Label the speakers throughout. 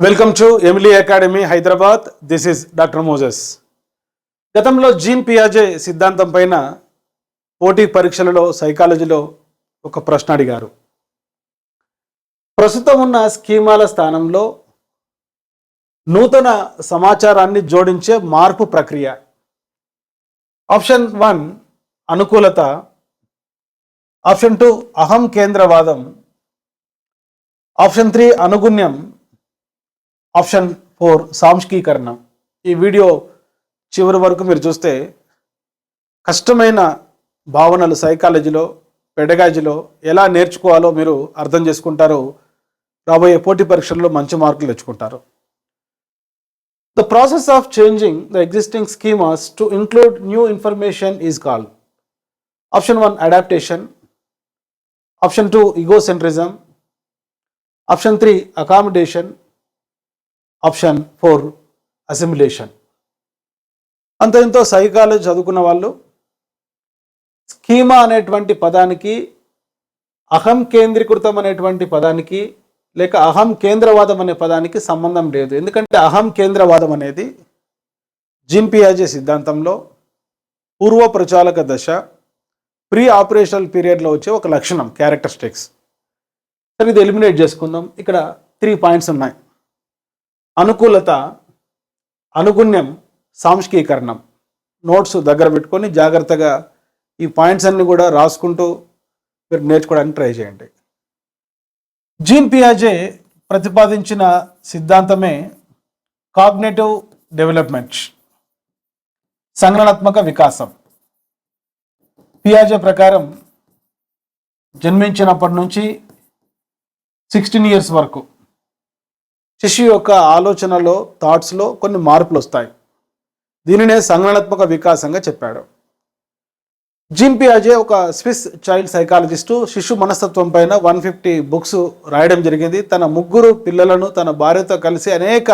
Speaker 1: Welcome to Emily academy Hyderabad this is doctor Moses గతంలో Jean పియాజే సిద్ధాంతం పైన పోటీ పరీక్షలలో సైకాలజీలో ఒక ప్రశ్న అడిగారు. ప్రస్తుతం ఉన్న స్కీమాల స్థానంలో నూతన సమాచారాన్ని జోడించే మార్పు ప్రక్రియ. ఆప్షన్ వన్ అనుకూలత. ఆప్షన్ టూ అహం కేంద్రవాదం. ఆప్షన్ త్రీ అనుగుణ్యం. ఆప్షన్ ఫోర్ సాంస్కీకరణ ఈ వీడియో చివరి వరకు మీరు చూస్తే కష్టమైన భావనలు సైకాలజీలో పెడగాజీలో ఎలా నేర్చుకోవాలో మీరు అర్థం చేసుకుంటారు. రాబోయే పోటీ పరీక్షల్లో మంచి మార్కులు తెచ్చుకుంటారు. The process of changing the existing schemas to include new information is called option one adaptation option two egocentrism option three accommodation option four assimilation. అంత ఎంతో సైకాలజీ చదువుకున్న వాళ్ళు స్కీమా అనేటువంటి పదానికి అహం కేంద్రీకృతం అనేటువంటి పదానికి లేక అహం కేంద్రవాదం అనే పదానికి సంబంధం లేదు. ఎందుకంటే అహం కేంద్రవాదం అనేది జిన్ పియాజే సిద్ధాంతంలో పూర్వ ప్రచాలక దశ ప్రీ ఆపరేషనల్ పీరియడ్లో వచ్చే ఒక లక్షణం క్యారెక్టరిస్టిక్స్. సరే ఇది ఎలిమినేట్ చేసుకుందాం. ఇక్కడ త్రీ పాయింట్స్ ఉన్నాయి. అనుకూలత అనుగుణ్యం సాంస్కీకరణం నోట్స్ దగ్గర పెట్టుకొని జాగ్రత్తగా ఈ పాయింట్స్ అన్ని కూడా రాసుకుంటూ మీరు నేర్చుకోవడానికి ట్రై చేయండి. జీన్ పియాజే ప్రతిపాదించిన సిద్ధాంతమే కాగ్నేటివ్ డెవలప్మెంట్ సంగ్రహాత్మక వికాసం. పియాజే ప్రకారం జన్మించినప్పటి నుంచి సిక్స్టీన్ ఇయర్స్ వరకు శిశు యొక్క ఆలోచనలో థాట్స్లో కొన్ని మార్పులు వస్తాయి. దీనినే సంగణాత్మక వికాసంగా చెప్పాడు. జిన్ పియాజే ఒక స్విస్ చైల్డ్ సైకాలజిస్టు శిశు మనస్తత్వం పైన వన్ ఫిఫ్టీ బుక్స్ రాయడం జరిగింది. తన ముగ్గురు పిల్లలను తన భార్యతో కలిసి అనేక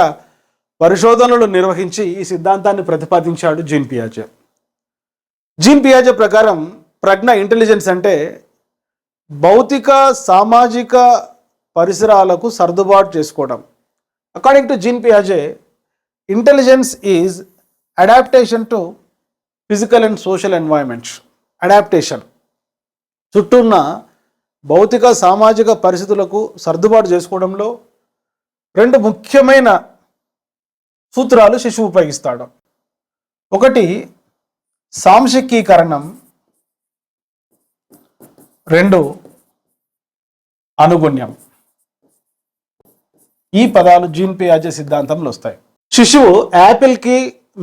Speaker 1: పరిశోధనలు నిర్వహించి ఈ సిద్ధాంతాన్ని ప్రతిపాదించాడు జిమ్ పియాజే జీన్ పియాజే ప్రకారం ప్రజ్ఞ ఇంటెలిజెన్స్ అంటే భౌతిక సామాజిక పరిసరాలకు సర్దుబాటు చేసుకోవడం. According to Jean పియాజే intelligence is adaptation to physical and social environments adaptation చుట్టూ ఉన్న భౌతిక సామాజిక పరిస్థితులకు సర్దుబాటు చేసుకోవడంలో రెండు ముఖ్యమైన సూత్రాలు శిశువు ఉపయోగిస్తాడు. ఒకటి సాంశికీకరణం. రెండు అనుగుణ్యం. ఈ పదాలు జీన్ పియాజే సిద్ధాంతంలో వస్తాయి. శిశువు యాపిల్కి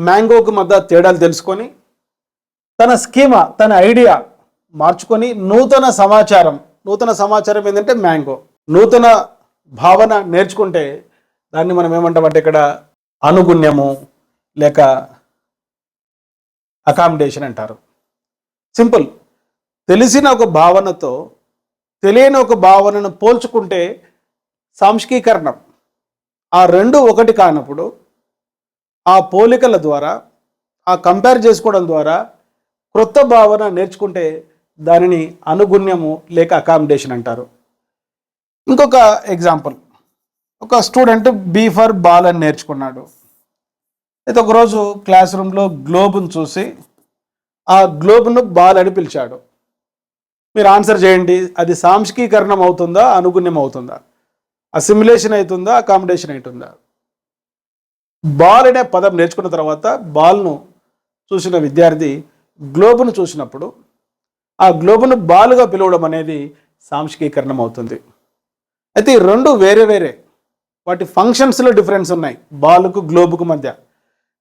Speaker 1: మ్యాంగోకి మధ్య తేడాలు తెలుసుకొని తన స్కీమా తన ఐడియా మార్చుకొని నూతన సమాచారం నూతన సమాచారం ఏంటంటే మ్యాంగో. నూతన భావన నేర్చుకుంటే దాన్ని మనం ఏమంటామంటే ఇక్కడ అనుగుణ్యము లేక అకామిడేషన్ అంటారు. సింపుల్. తెలిసిన ఒక భావనతో తెలియని ఒక భావనను పోల్చుకుంటే సాంస్కీకరణం ఆ రెండు ఒకటి కానప్పుడు ఆ పోలికల ద్వారా ఆ కంపేర్ చేసుకోవడం ద్వారా క్రొత్త భావన నేర్చుకుంటే దానిని అనుగుణ్యము లేక అకామిడేషన్ అంటారు. ఇంకొక ఎగ్జాంపుల్ ఒక స్టూడెంట్ బీ ఫర్ బాల్ అని నేర్చుకున్నాడు. అయితే ఒకరోజు క్లాస్ రూమ్లో గ్లోబ్ను చూసి ఆ గ్లోబ్ను బాల్ అని పిలిచాడు. మీరు ఆన్సర్ చేయండి. అది సాంస్కీకరణం అవుతుందా అనుగుణ్యం అవుతుందా? అసిమ్యులేషన్ అవుతుందా అకామిడేషన్ అవుతుందా? బాల్ అనే పదం నేర్చుకున్న తర్వాత బాల్ను చూసిన విద్యార్థి గ్లోబును చూసినప్పుడు ఆ గ్లోబును బాల్గా పిలవడం అనేది సాంస్కీకరణం అవుతుంది. అయితే ఈ రెండు వేరే వేరే. వాటి ఫంక్షన్స్లో డిఫరెన్స్ ఉన్నాయి బాల్కు గ్లోబుకు మధ్య.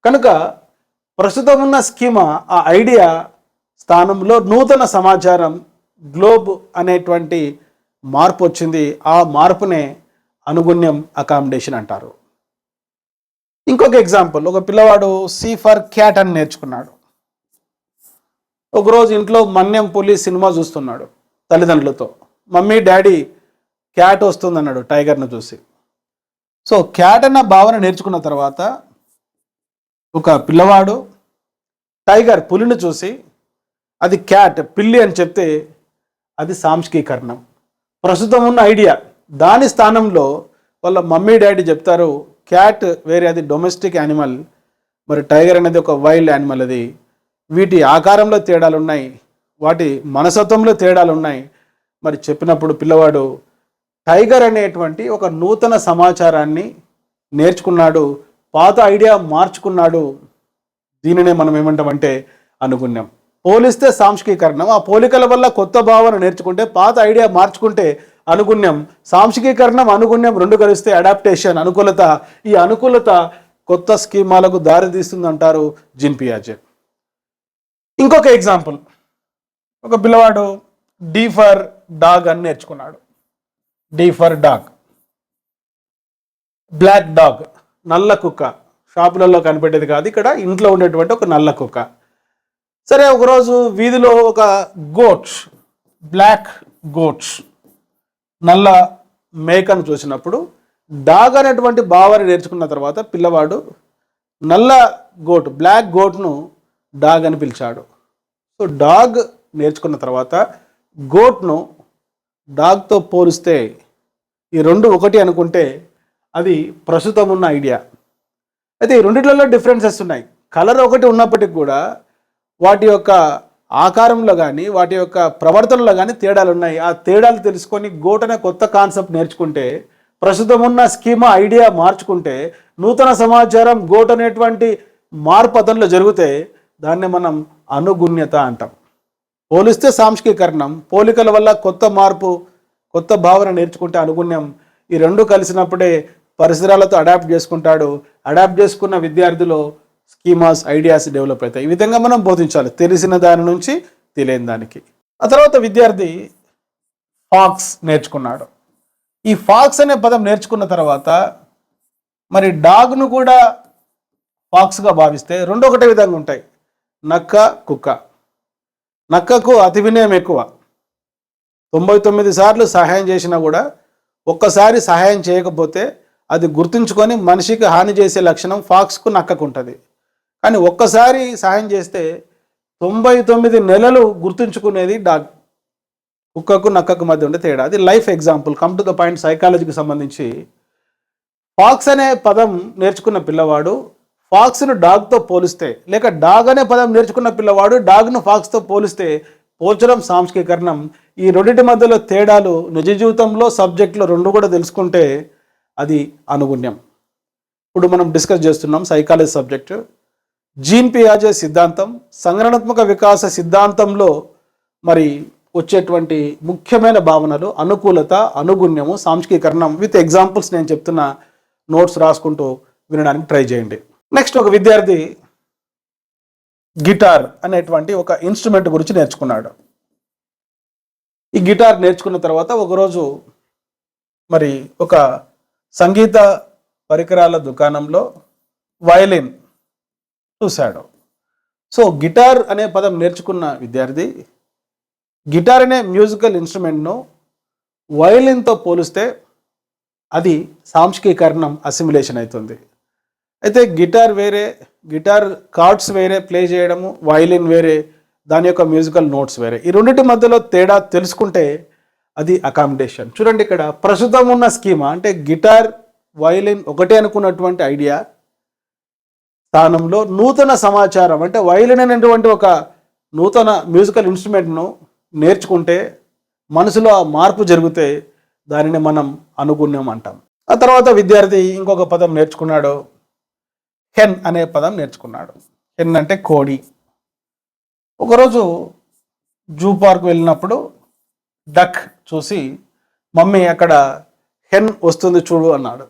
Speaker 1: కనుక ప్రస్తుతం ఉన్న స్కీమా ఆ ఐడియా స్థానంలో నూతన సమాచారం గ్లోబ్ అనేటువంటి మార్పు వచ్చింది. ఆ మార్పునే అనుగుణ్యం అకామిడేషన్ అంటారు. ఇంకొక ఎగ్జాంపుల్ ఒక పిల్లవాడు సీ ఫర్ క్యాట్ అని నేర్చుకున్నాడు. ఒకరోజు ఇంట్లో మన్యం పులి సినిమా చూస్తున్నాడు తల్లిదండ్రులతో. మమ్మీ డాడీ క్యాట్ వస్తుంది అన్నాడు టైగర్ను చూసి. సో క్యాట్ అన్న భావన నేర్చుకున్న తర్వాత ఒక పిల్లవాడు టైగర్ పులిని చూసి అది క్యాట్ పిల్లి అని చెప్తే అది సాంస్కీకరణం ప్రస్తుతం ఉన్న ఐడియా. దాని స్థానంలో వాళ్ళ మమ్మీ డాడీ చెప్తారు క్యాట్ వేరే అది డొమెస్టిక్ యానిమల్ మరి టైగర్ అనేది ఒక వైల్డ్ యానిమల్ అది. వీటి ఆకారంలో తేడాలు ఉన్నాయి వాటి మనసత్వంలో తేడాలు ఉన్నాయి మరి చెప్పినప్పుడు పిల్లవాడు టైగర్ అనేటువంటి ఒక నూతన సమాచారాన్ని నేర్చుకున్నాడు పాత ఐడియా మార్చుకున్నాడు. దీనినే మనం ఏమంటామంటే అనుగుణ్యం. పోలిస్తే సాంస్కీకరణం ఆ పోలికల వల్ల కొత్త భావన నేర్చుకుంటే పాత ఐడియా మార్చుకుంటే అనుగుణ్యం సాంస్కీకరణం అనుగుణ్యం రెండు కలిస్తే అడాప్టేషన్ అనుకూలత. ఈ అనుకూలత కొత్త స్కీమాలకు దారితీస్తుంది అంటారు జిన్ పియాజే. ఇంకొక ఎగ్జాంపుల్ ఒక పిల్లవాడు డీ ఫర్ డాగ్ అని నేర్చుకున్నాడు. D for dog black dog నల్ల కుక్క. షాపులలో కనిపెట్టేది కాదు. ఇక్కడ ఇంట్లో ఉండేటువంటి ఒక నల్ల కుక్క. సరే ఒకరోజు వీధిలో ఒక గోట్స్ బ్లాక్ గోట్స్ నల్ల మేకను చూసినప్పుడు డాగ్ అనేటువంటి భావాన్ని నేర్చుకున్న తర్వాత పిల్లవాడు నల్ల గోట్ బ్లాక్ గోట్ను డాగ్ అని పిలిచాడు. సో డాగ్ నేర్చుకున్న తర్వాత గోట్ను డాగ్తో పోలిస్తే ఈ రెండు ఒకటి అనుకుంటే అది ప్రస్తుతం ఉన్న ఐడియా. అయితే ఈ రెండిట్లలో డిఫరెన్సెస్ ఉన్నాయి. కలర్ ఒకటి ఉన్నప్పటికి కూడా వాటి యొక్క ఆకారంలో కానీ వాటి యొక్క ప్రవర్తనలో కానీ తేడాలు ఉన్నాయి. ఆ తేడాలు తెలుసుకొని గోటన కొత్త కాన్సెప్ట్ నేర్చుకుంటే ప్రస్తుతం ఉన్న స్కీమా ఐడియా మార్చుకుంటే నూతన సమాచారం గోట్ అనేటువంటి మార్పు అతనిలో జరిగితే దాన్ని మనం అనుగుణ్యత అంటాం. పోలిస్తే సాంస్కీకరణం పోలికల వల్ల కొత్త మార్పు కొత్త భావన నేర్చుకుంటే అనుగుణ్యం. ఈ రెండు కలిసినప్పుడే పరిసరాలతో అడాప్ట్ చేసుకుంటాడు. అడాప్ట్ చేసుకున్న విద్యార్థులు స్కీమాస్ ఐడియాస్ డెవలప్ అవుతాయి. ఈ విధంగా మనం బోధించాలి. తెలిసిన దాని నుంచి తెలియని దానికి. ఆ తర్వాత విద్యార్థి ఫాక్స్ నేర్చుకున్నాడు. ఈ ఫాక్స్ అనే పదం నేర్చుకున్న తర్వాత మరి డాగ్ను కూడా ఫాక్స్గా భావిస్తే రెండు ఒకటే విధంగా ఉంటాయి. నక్క కుక్క. నక్కకు అతి వినయం ఎక్కువ. తొంభై తొమ్మిది సార్లు సహాయం చేసినా కూడా ఒక్కసారి సహాయం చేయకపోతే అది గుర్తుంచుకొని మనిషికి హాని చేసే లక్షణం ఫాక్స్కు నక్కకు ఉంటుంది. కానీ ఒక్కసారి సహాయం చేస్తే తొంభై తొమ్మిది నెలలు గుర్తుంచుకునేది డాగ్. కుక్కకు నక్కకు మధ్య ఉండే తేడా. అది life example. Come to the point సైకాలజీకి సంబంధించి. ఫాక్స్ అనే పదం నేర్చుకున్న పిల్లవాడు ఫాక్స్ను డాగ్తో పోలిస్తే లేక డాగ్ అనే పదం నేర్చుకున్న పిల్లవాడు డాగ్ను ఫాక్స్తో పోలిస్తే పోల్చడం సాంస్కీకరణం. ఈ రెండింటి మధ్యలో తేడాలు నిజ జీవితంలో సబ్జెక్టులో రెండు కూడా తెలుసుకుంటే అది అనుగుణ్యం. ఇప్పుడు మనం డిస్కస్ చేస్తున్నాం సైకాలజీ సబ్జెక్టు. జీన్ పియాజే సిద్ధాంతం సంగ్రహాత్మక వికాస సిద్ధాంతంలో మరి వచ్చేటువంటి ముఖ్యమైన భావనలు అనుకూలత అనుగుణ్యము సాంస్కీకరణం విత్ ఎగ్జాంపుల్స్ నేను చెప్తున్న నోట్స్ రాసుకుంటూ వినడానికి ట్రై చేయండి. నెక్స్ట్ ఒక విద్యార్థి గిటార్ అనేటువంటి ఒక ఇన్స్ట్రుమెంట్ గురించి నేర్చుకున్నాడు. ఈ గిటార్ నేర్చుకున్న తర్వాత ఒకరోజు మరి ఒక సంగీత పరికరాల దుకాణంలో వయలిన్ చూశాడు సో గిటార్ అనే పదం నేర్చుకున్న విద్యార్థి గిటార్ అనే మ్యూజికల్ ఇన్స్ట్రుమెంట్ను వయలిన్తో పోలిస్తే అది సాంస్కీకరణం అసిమిలేషన్ అవుతుంది. అయితే గిటార్ వేరే గిటార్ కార్డ్స్ వేరే ప్లే చేయడము వయలిన్ వేరే దాని యొక్క మ్యూజికల్ నోట్స్ వేరే. ఈ రెండింటి మధ్యలో తేడా తెలుసుకుంటే అది అకామిడేషన్ చూడండి ఇక్కడ ప్రస్తుతం ఉన్న స్కీమా అంటే గిటార్ వయలిన్ ఒకటే అనుకున్నటువంటి ఐడియా స్థానంలో నూతన సమాచారం అంటే వయలిన్ అనేటువంటి ఒక నూతన మ్యూజికల్ ఇన్స్ట్రుమెంట్ను నేర్చుకుంటే మనసులో ఆ మార్పు జరిగితే దానిని మనం అనుగుణ్యం అంటాం. ఆ తర్వాత విద్యార్థి ఇంకొక పదం నేర్చుకున్నాడు. హెన్ అనే పదం నేర్చుకున్నాడు. హెన్ అంటే కోడి. ఒకరోజు జూ పార్క్ వెళ్ళినప్పుడు డక్ చూసి మమ్మీ అక్కడ హెన్ వస్తుంది చూడు అన్నాడు.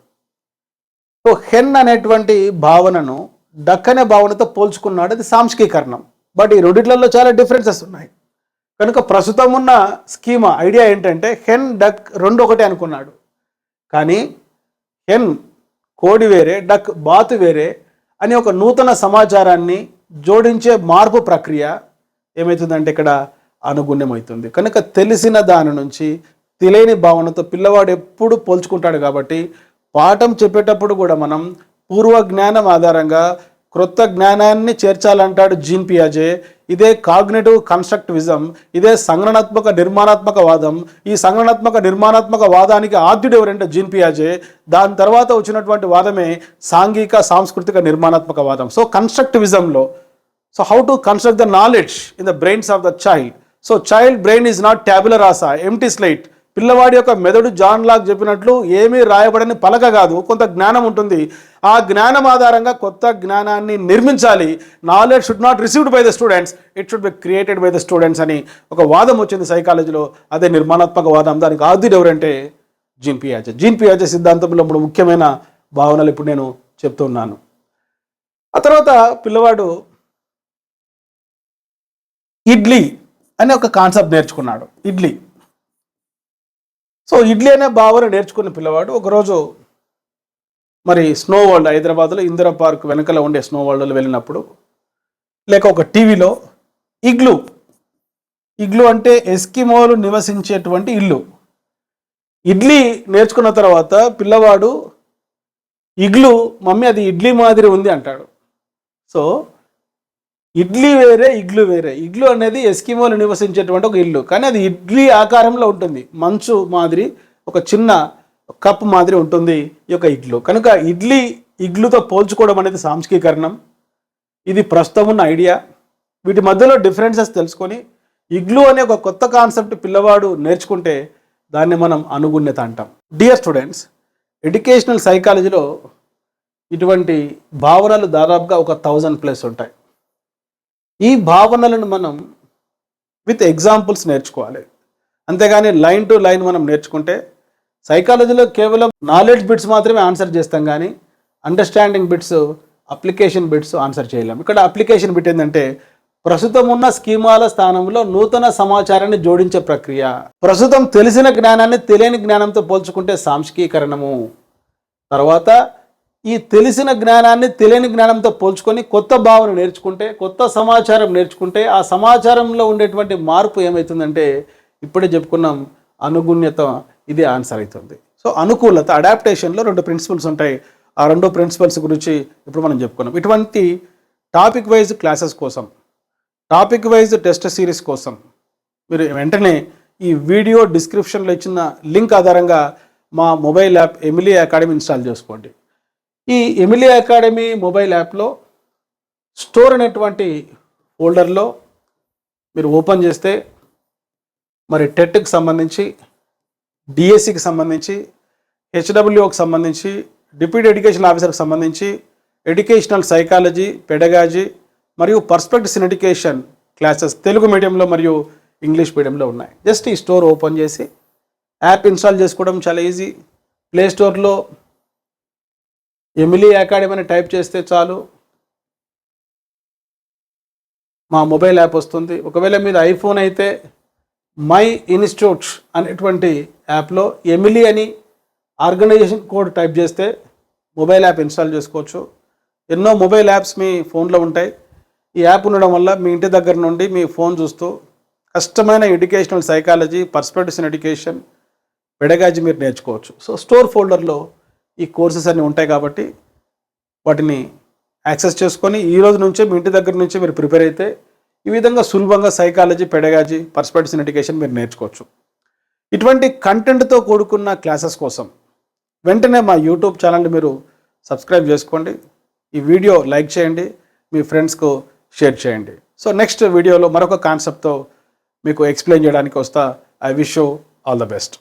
Speaker 1: సో హెన్ అనేటువంటి భావనను డక్ అనే భావనతో పోల్చుకున్నాడు. అది సాంస్కీకరణం బట్ ఈ రెండిట్లలో చాలా డిఫరెన్సెస్ ఉన్నాయి. కనుక ప్రస్తుతం ఉన్న స్కీమా ఐడియా ఏంటంటే హెన్ డక్ రెండు ఒకటే అనుకున్నాడు. కానీ హెన్ కోడి వేరే డక్ బాతు వేరే అని ఒక నూతన సమాచారాన్ని జోడించే మార్పు ప్రక్రియ ఏమవుతుందంటే ఇక్కడ అనుగుణ్యమవుతుంది. కనుక తెలిసిన దాని నుంచి తెలియని భావనతో పిల్లవాడు ఎప్పుడు పోల్చుకుంటాడు కాబట్టి పాఠం చెప్పేటప్పుడు కూడా మనం పూర్వ జ్ఞానం ఆధారంగా క్రొత్త జ్ఞానాన్ని చేర్చాలంటాడు జీన్ పియాజే. ఇదే కాగ్నేటివ్ కన్స్ట్రక్టివిజం ఇదే సంగ్రహాత్మక నిర్మాణాత్మక వాదం. ఈ సంగ్రహాత్మక నిర్మాణాత్మక వాదానికి ఆద్యుడు ఎవరంటే జీన్ పియాజే. దాని తర్వాత వచ్చినటువంటి వాదమే సాంఘిక సాంస్కృతిక నిర్మాణాత్మక వాదం. So కన్స్ట్రక్టివిజంలో so how to construct the knowledge in the brains of the child so child brain is not tabula rasa empty slate పిల్లవాడి యొక్క మెదడు జాన్ లాక్ చెప్పినట్లు ఏమీ రాయబడని పలక కాదు. కొంత జ్ఞానం ఉంటుంది. ఆ జ్ఞానం ఆధారంగా కొత్త జ్ఞానాన్ని నిర్మించాలి. Knowledge should not received by the students it should be created by the students అని ఒక వాదం వచ్చింది సైకాలజీలో అదే నిర్మాణాత్మక వాదం. దానికి ఆద్యుడు ఎవరంటే జీన్ పియాజే. జీన్ పియాజే సిద్ధాంతంలో మూడు ముఖ్యమైన భావనలు ఇప్పుడు నేను చెప్తున్నాను. ఆ తర్వాత పిల్లవాడు ఇడ్లీ అనే ఒక కాన్సెప్ట్ నేర్చుకున్నాడు. ఇడ్లీ. సో ఇడ్లీ అనే భావన నేర్చుకున్న పిల్లవాడు ఒకరోజు మరి స్నో వరల్డ్ హైదరాబాద్లో ఇందిరా పార్క్ వెనకల ఉండే స్నో వరల్డ్లో వెళ్ళినప్పుడు లేక ఒక టీవీలో ఇగ్లు ఇగ్లు అంటే ఎస్కిమోలు నివసించేటువంటి ఇల్లు. ఇడ్లీ నేర్చుకున్న తర్వాత పిల్లవాడు ఇగ్లు మమ్మీ అది ఇడ్లీ మాదిరి ఉంది అంటాడు. సో ఇడ్లీ వేరే ఇగ్లు వేరే. ఇగ్లు అనేది ఎస్కిమోలు నివసించేటువంటి ఒక ఇల్లు. కానీ అది ఇడ్లీ ఆకారంలో ఉంటుంది. మంచు మాదిరి ఒక చిన్న కప్ మాదిరి ఉంటుంది ఈ యొక్క ఇడ్లు. కనుక ఇడ్లీ ఇగ్లుతో పోల్చుకోవడం అనేది సాంస్కీకరణం ఇది ప్రస్తుతం ఉన్న ఐడియా. వీటి మధ్యలో డిఫరెన్సెస్ తెలుసుకొని ఇగ్లు అనే ఒక కొత్త కాన్సెప్ట్ పిల్లవాడు నేర్చుకుంటే దాన్ని మనం అనుగుణ్యత అంటాం. డియర్ స్టూడెంట్స్ ఎడ్యుకేషనల్ సైకాలజీలో ఇటువంటి భావనలు దాదాపుగా ఒక థౌజండ్ ప్లస్ ఉంటాయి. ఈ భావనలను మనం విత్ ఎగ్జాంపుల్స్ నేర్చుకోవాలి. అంతేగాని లైన్ టు లైన్ మనం నేర్చుకుంటే సైకాలజీలో కేవలం నాలెడ్జ్ బిట్స్ మాత్రమే ఆన్సర్ చేస్తాం కానీ understanding bits application bits answer చేయలేం. ఇక్కడ అప్లికేషన్ బిట్ ఏంటంటే ప్రస్తుతం ఉన్న స్కీమాల స్థానంలో నూతన సమాచారాన్ని జోడించే ప్రక్రియ. ప్రస్తుతం తెలిసిన జ్ఞానాన్ని తెలియని జ్ఞానంతో పోల్చుకుంటే సాంస్కీకరణము తర్వాత ఈ తెలిసిన జ్ఞానాన్ని తెలియని జ్ఞానంతో పోల్చుకొని కొత్త భావన నేర్చుకుంటే కొత్త సమాచారం నేర్చుకుంటే ఆ సమాచారంలో ఉండేటువంటి మార్పు ఏమవుతుందంటే ఇప్పుడే చెప్పుకున్నాం అనుగుణ్యత ఇది ఆన్సర్ అవుతుంది. సో అనుకూలత అడాప్టేషన్లో రెండు ప్రిన్సిపల్స్ ఉంటాయి. ఆ రెండు ప్రిన్సిపల్స్ గురించి ఇప్పుడు మనం చెప్పుకున్నాం. ఇటువంటి టాపిక్ వైజ్ క్లాసెస్ కోసం టాపిక్ వైజ్ టెస్ట్ సిరీస్ కోసం మీరు వెంటనే ఈ వీడియో డిస్క్రిప్షన్లో ఇచ్చిన లింక్ ఆధారంగా మా mobile app Emily academy install చేసుకోండి. ఈ ఎమిలియా అకాడమీ మొబైల్ యాప్లో స్టోర్ అనేటువంటి ఫోల్డర్లో మీరు ఓపెన్ చేస్తే మరి టెట్కి సంబంధించి డిఎస్సికి సంబంధించి హెచ్డబ్ల్యూకి సంబంధించి డిప్యూటీ ఎడ్యుకేషన్ ఆఫీసర్కి సంబంధించి ఎడ్యుకేషనల్ సైకాలజీ పెడగాజీ మరియు perspectives in education classes Telugu మీడియంలో మరియు ఇంగ్లీష్ మీడియంలో ఉన్నాయి. జస్ట్ ఈ స్టోర్ ఓపెన్ చేసి యాప్ ఇన్స్టాల్ చేసుకోవడం చాలా ఈజీ. ప్లే స్టోర్లో ఎమిలీ అకాడమీ అని టైప్ చేస్తే చాలు. మా మొబైల్ యాప్ వస్తుంది. ఒకవేళ మీద ఐఫోన్ అయితే మై ఇన్స్టిట్యూట్స్ అనేటువంటి యాప్లో ఎమిలీ అని ఆర్గనైజేషన్ కోడ్ టైప్ చేస్తే మొబైల్ యాప్ ఇన్స్టాల్ చేసుకోవచ్చు. ఎన్నో మొబైల్ యాప్స్ మీ ఫోన్లో ఉంటాయి. ఈ యాప్ ఉండడం వల్ల మీ ఇంటి దగ్గర నుండి మీ ఫోన్ చూస్తూ కష్టమైన educational psychology perspectives in education pedagogy మీరు నేర్చుకోవచ్చు. సో స్టోర్ ఫోల్డర్లో ఈ కోర్సెస్ అన్నీ ఉంటాయి కాబట్టి వాటిని యాక్సెస్ చేసుకొని ఈ రోజు నుంచే మీ ఇంటి దగ్గర నుంచే మీరు ప్రిపేర్ అయితే ఈ విధంగా సులభంగా psychology pedagogy perspectives in education మీరు నేర్చుకోవచ్చు. ఇటువంటి కంటెంట్తో కూడుకున్న క్లాసెస్ కోసం వెంటనే మా యూట్యూబ్ ఛానల్ని మీరు సబ్స్క్రైబ్ చేసుకోండి. ఈ వీడియో లైక్ చేయండి మీ ఫ్రెండ్స్కు షేర్ చేయండి. సో నెక్స్ట్ వీడియోలో మరొక కాన్సెప్ట్తో మీకు ఎక్స్ప్లెయిన్ చేయడానికి వస్తా. I wish you all the best.